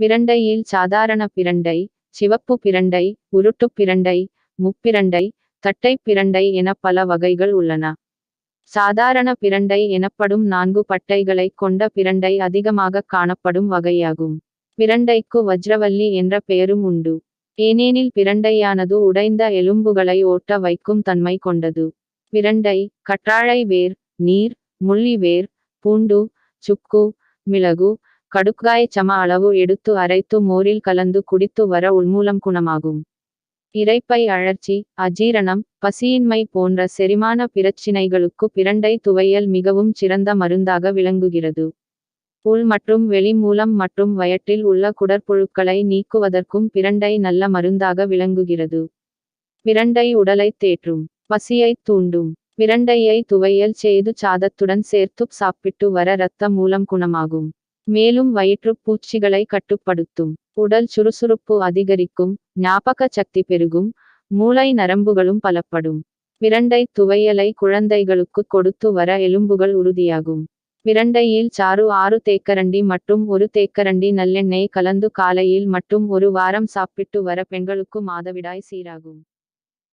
பிரண்டையில் சாதாரண பிரண்டை சிவப்பு பிரண்டை உருட்டு பிரண்டை முப்பிரண்டை தட்டை பிரண்டை என பல வகைகள் உள்ளன. சாதாரண பிரண்டை எனப்படும் நான்கு பட்டைகளை கொண்ட பிரண்டை அதிகமாக காணப்படும் வகையாகும். பிரண்டைக்கு வஜ்ரவல்லி என்ற பெயரும் உண்டு. ஏனெனில் பிரண்டையானது உடைந்த எலும்புகளை ஓட்ட வைக்கும் தன்மை கொண்டது. பிரண்டை கற்றாழை வேர் நீர் முள்ளி வேர் பூண்டு சுக்கு மிளகு கடுக்காய் சம அளவு எடுத்து அரைத்து மோரில் கலந்து குடித்து வர உள்மூலம் குணமாகும். இறைப்பை அழற்சி அஜீரணம் பசியின்மை போன்ற செரிமான பிரச்சினைகளுக்கு பிரண்டை துவையல் மிகவும் சிறந்த மருந்தாக விளங்குகிறது. உள் மற்றும் வெளி மூலம் மற்றும் வயற்றில் உள்ள குடற்புழுக்களை நீக்குவதற்கும் பிரண்டை நல்ல மருந்தாக விளங்குகிறது. பிரண்டை உடலைத் தேற்றும் பசியைத் தூண்டும் பிரண்டையை துவையல் செய்து சாதத்துடன் சேர்த்து சாப்பிட்டு வர இரத்த மூலம் குணமாகும். மேலும் வயிற்றுப் பூச்சிகளை கட்டுப்படுத்தும். உடல் சுறுசுறுப்பு அதிகரிக்கும் ஞாபக சக்தி பெருகும் மூளை நரம்புகளும் பலப்படும். பிரண்டை துவையலை குழந்தைகளுக்கு கொடுத்து வர எலும்புகள் உறுதியாகும். பிரண்டையில் சாறு ஆறு தேக்கரண்டி மற்றும் ஒரு தேக்கரண்டி நல்லெண்ணெய் கலந்து காலையில் மட்டும் ஒரு வாரம் சாப்பிட்டு வர பெண்களுக்கு மாதவிடாய் சீராகும்.